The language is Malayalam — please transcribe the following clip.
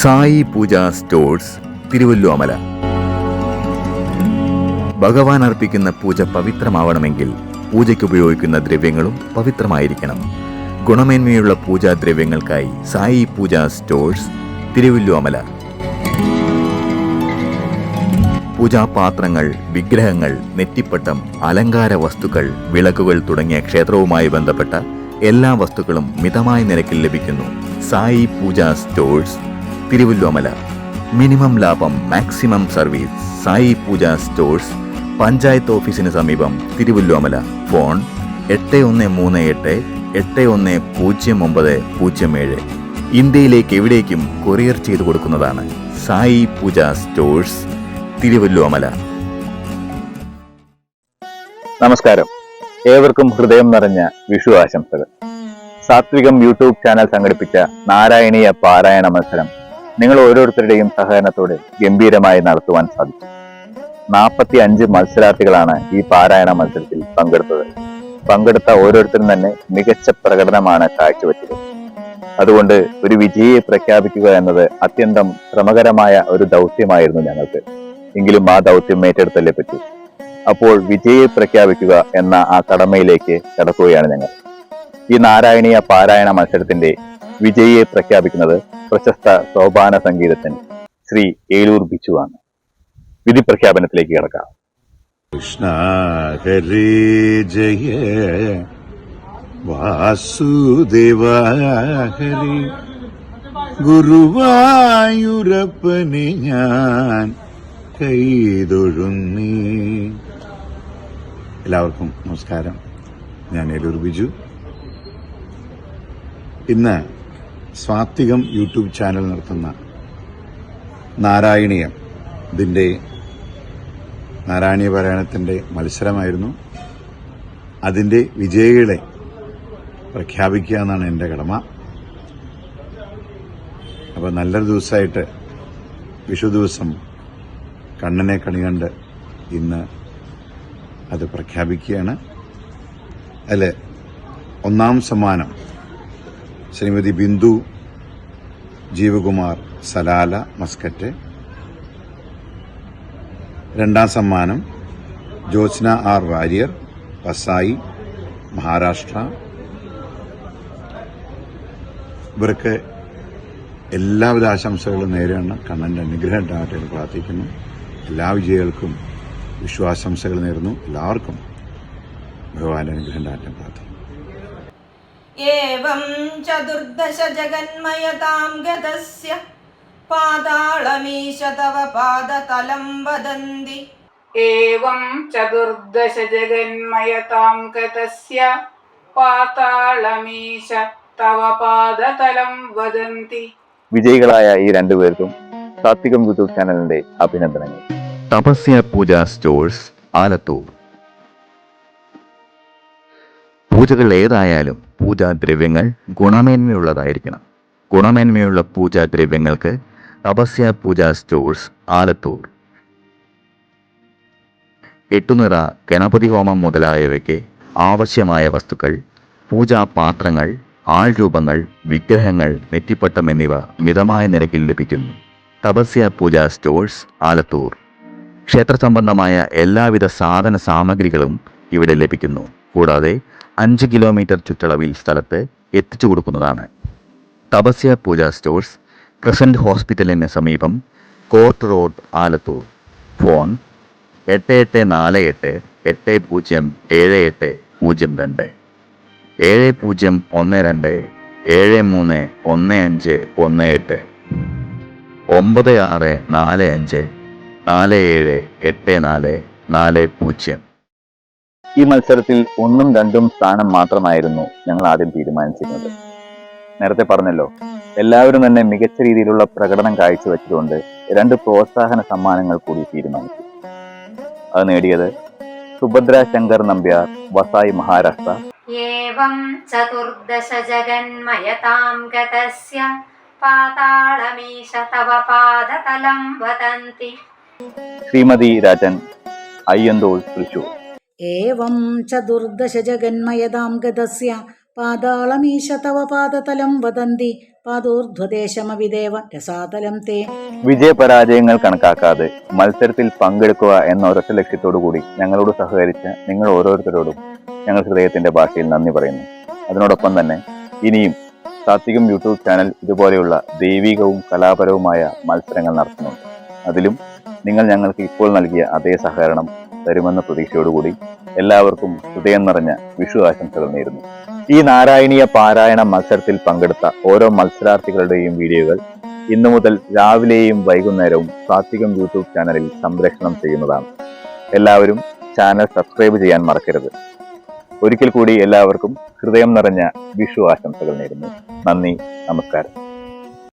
സായി പൂജ സ്റ്റോഴ്സ് തിരുവല്ലുവമല ഭഗവാൻ അർപ്പിക്കുന്ന പൂജ പവിത്രമാവണമെങ്കിൽ പൂജയ്ക്ക് ഉപയോഗിക്കുന്ന ദ്രവ്യങ്ങളും പവിത്രമായിരിക്കണം. ഗുണമേന്മയുള്ള പൂജാദ്രവ്യങ്ങൾക്കായി സായി പൂജ സ്റ്റോഴ്സ് തിരുവല്ലുവമല പൂജാപാത്രങ്ങൾ വിഗ്രഹങ്ങൾ നെറ്റിപ്പട്ടം അലങ്കാര വസ്തുക്കൾ വിളക്കുകൾ തുടങ്ങിയ ക്ഷേത്രവുമായി ബന്ധപ്പെട്ട എല്ലാ വസ്തുക്കളും മിതമായ നിരക്കിൽ ലഭിക്കുന്നു. സായി പൂജ സ്റ്റോഴ്സ് തിരുവല്ലുവമല. മിനിമം ലാഭം maximum service. Sai Pooja stores. Panchayat ഓഫീസിന് സമീപം തിരുവല്ലോമല ഫോൺ എട്ട് ഒന്ന് മൂന്ന് എട്ട് എട്ട് ഒന്ന് പൂജ്യം ഒമ്പത് പൂജ്യം ഏഴ്. ഇന്ത്യയിലേക്ക് എവിടേക്കും കൊറിയർ ചെയ്തു കൊടുക്കുന്നതാണ് സായി പൂജ സ്റ്റോഴ്സ് തിരുവല്ലോമല നമസ്കാരം. ഏവർക്കും ഹൃദയം നിറഞ്ഞ വിഷു ആശംസകൾ. സാത്വികം യൂട്യൂബ് ചാനൽ സംഘടിപ്പിച്ച നാരായണീയ പാരായണ മത്സരം നിങ്ങൾ ഓരോരുത്തരുടെയും സഹകരണത്തോടെ ഗംഭീരമായി നടത്തുവാൻ സാധിച്ചു നാൽപ്പത്തി അഞ്ച് മത്സരാർത്ഥികളാണ് ഈ പാരായണ മത്സരത്തിൽ പങ്കെടുത്തത്. പങ്കെടുത്ത ഓരോരുത്തരും തന്നെ മികച്ച പ്രകടനമാണ് കാഴ്ചവെച്ചത്. അതുകൊണ്ട് ഒരു വിജയിയെ പ്രഖ്യാപിക്കുക എന്നത് അത്യന്തം ശ്രമകരമായ ഒരു ദൗത്യമായിരുന്നു ഞങ്ങൾക്ക്. എങ്കിലും ആ ദൗത്യം ഏറ്റെടുത്തല്ലേ പറ്റൂ? അപ്പോൾ വിജയിയെ പ്രഖ്യാപിക്കുക എന്ന ആ കടമയിലേക്ക് കടക്കുകയാണ് ഞങ്ങൾ. ഈ നാരായണീയ പാരായണ മത്സരത്തിന്റെ വിജയിയെ പ്രഖ്യാപിക്കുന്നത് പ്രശസ്ത സോപാന സംഗീതജ്ഞൻ ശ്രീ ഏലൂർ ബിച്ചുവാണ് വിധി പ്രഖ്യാപനത്തിലേക്ക് കിടക്കാം. കൃഷ്ണ ഹരേ ജയ ഗുരുവായൂരപ്പനെ ഞാൻ കൈതൊഴുന്നേ. എല്ലാവർക്കും നമസ്കാരം. ഞാൻ എലൂർ ബിജു. ഇന്ന് സ്വാത്വികം യൂട്യൂബ് ചാനൽ നടത്തുന്ന നാരായണീയം. ഇതിന്റെ നാരായണീയ പാരായണത്തിന്റെ മത്സരമായിരുന്നു. അതിന്റെ വിജയികളെ പ്രഖ്യാപിക്കുക എന്നാണ് എന്റെ കടമ. അപ്പോൾ നല്ലൊരു ദിവസമായിട്ട് വിഷു ദിവസം കണ്ണനെ കണി കണ്ട് ഇന്ന് അത് പ്രഖ്യാപിക്കുകയാണ്. അതിൽ ഒന്നാം സമ്മാനം. Shrimati Bindu Jeevakumar Salalah Muscat. രണ്ടാം സമ്മാനം ജ്യോത്സ്ന ആർ വാര്യർ വസായി മഹാരാഷ്ട്ര. ഇവർക്ക് എല്ലാവിധ ആശംസകളും നേരെയാണ് കണ്ണന്റെ അനുഗ്രഹം ഉണ്ടാകട്ടെ പ്രാർത്ഥിക്കുന്നു. എല്ലാ വിജയികൾക്കും വിശ്വാസംസകൾ നേരുന്നു. എല്ലാവർക്കും ഭഗവാന്റെ അനുഗ്രഹം ഉണ്ടാകട്ടെ പ്രാർത്ഥിക്കുന്നു. एवं चतुर्दशजगन्मयतां गतस्य पातालमीश तव पादतलं वदन्ति। एवं चतुर्दशजगन्मयतां गतस्य പാതാളമീശ തവ പാദതലം വദന്തി വിജയികളായ ഈ രണ്ടുപേർക്കും സാത്വികം യൂട്യൂബ് ചാനലിന്റെ അഭിനന്ദനങ്ങൾ। തപസ്യ പൂജ സ്റ്റോഴ്സ് ആലത്തൂർ। പൂജകൾ ഏതായാലും പൂജാദ്രവ്യങ്ങൾ ഗുണമേന്മയുള്ളതായിരിക്കണം. ഗുണമേന്മയുള്ള പൂജാദ്രവ്യങ്ങൾക്ക് തപസ്യ പൂജ സ്റ്റോഴ്സ് ആലത്തൂർ. എട്ടുനിറ ഗണപതി ഹോമം മുതലായവയ്ക്ക് ആവശ്യമായ വസ്തുക്കൾ പൂജാപാത്രങ്ങൾ ആൾരൂപങ്ങൾ വിഗ്രഹങ്ങൾ നെറ്റിപ്പട്ടം എന്നിവ മിതമായ നിരക്കിൽ ലഭിക്കുന്നു. തപസ്യ പൂജ സ്റ്റോഴ്സ് ആലത്തൂർ. ക്ഷേത്ര സംബന്ധമായ എല്ലാവിധ സാധന സാമഗ്രികളും ഇവിടെ ലഭിക്കുന്നു. കൂടാതെ അഞ്ച് കിലോമീറ്റർ ചുറ്റളവിൽ സ്ഥലത്ത് എത്തിച്ചു കൊടുക്കുന്നതാണ്. തപസ്യ പൂജ സ്റ്റോഴ്സ് ക്രസന്റ് ഹോസ്പിറ്റലിന് സമീപം കോർട്ട് റോഡ് ആലത്തൂർ. ഫോൺ എട്ട് എട്ട് നാല് എട്ട് എട്ട് പൂജ്യം ഏഴ് എട്ട് പൂജ്യം രണ്ട്. ഏഴ് പൂജ്യം ഒന്ന് രണ്ട് ഏഴ് മൂന്ന് ഒന്ന് അഞ്ച് ഒന്ന് എട്ട്. ഒമ്പത് ആറ് നാല് അഞ്ച് നാല് ഏഴ് എട്ട് നാല് നാല് പൂജ്യം. ഈ മത്സരത്തിൽ ഒന്നും രണ്ടും സ്ഥാനം മാത്രമായിരുന്നു ഞങ്ങൾ ആദ്യം തീരുമാനിച്ചിരുന്നത്. നേരത്തെ പറഞ്ഞല്ലോ എല്ലാവരും തന്നെ മികച്ച രീതിയിലുള്ള പ്രകടനം കാഴ്ചവെച്ചുകൊണ്ട് രണ്ട് പ്രോത്സാഹന സമ്മാനങ്ങൾ കൂടി തീരുമാനിച്ചു. അത് നേടിയത് സുഭദ്ര ശങ്കർ നമ്പ്യാർ വസായി മഹാരാഷ്ട്ര. പാദതലം ശ്രീമതി രാജൻ അയ്യന്തോൾ തൃശൂർ. ഏവം ചതുർദശ ജഗന്മയതാം ഗതസ്യ. പാതാളമീശ തവ പാദതലം വദന്തി പാദൂർധ്വദേശമവിദേവ രസാതലം തേ. വിജയപരാജയങ്ങൾ കണക്കാക്കാതെ മത്സരത്തിൽ പങ്കെടുക്കുക എന്ന ഒരൊറ്റ ലക്ഷ്യത്തോടുകൂടി ഞങ്ങളോട് സഹകരിച്ച നിങ്ങൾ ഓരോരുത്തരോടും ഞങ്ങൾ ഹൃദയത്തിന്റെ ഭാഷയിൽ നന്ദി പറയുന്നു. അതിനോടൊപ്പം തന്നെ ഇനിയും സാത്വികം യൂട്യൂബ് ചാനൽ ഇതുപോലെയുള്ള ദൈവികവും കലാപരവുമായ മത്സരങ്ങൾ നടത്തുന്നുണ്ട്. അതിലും നിങ്ങൾ ഞങ്ങൾക്ക് ഇപ്പോൾ നൽകിയ അതേ സഹകരണം തരുമെന്ന പ്രതീക്ഷയോടുകൂടി എല്ലാവർക്കും ഹൃദയം നിറഞ്ഞ വിഷു ആശംസകൾ നേരുന്നു. ഈ നാരായണീയ പാരായണ മത്സരത്തിൽ പങ്കെടുത്ത ഓരോ മത്സരാർത്ഥികളുടെയും വീഡിയോകൾ ഇന്നു മുതൽ രാവിലെയും വൈകുന്നേരവും സാത്വികം യൂട്യൂബ് ചാനലിൽ സംപ്രേഷണം ചെയ്യുന്നതാണ്. എല്ലാവരും ചാനൽ സബ്സ്ക്രൈബ് ചെയ്യാൻ മറക്കരുത്. ഒരിക്കൽ കൂടി എല്ലാവർക്കും ഹൃദയം നിറഞ്ഞ വിഷു ആശംസകൾ നേരുന്നു. നന്ദി നമസ്കാരം.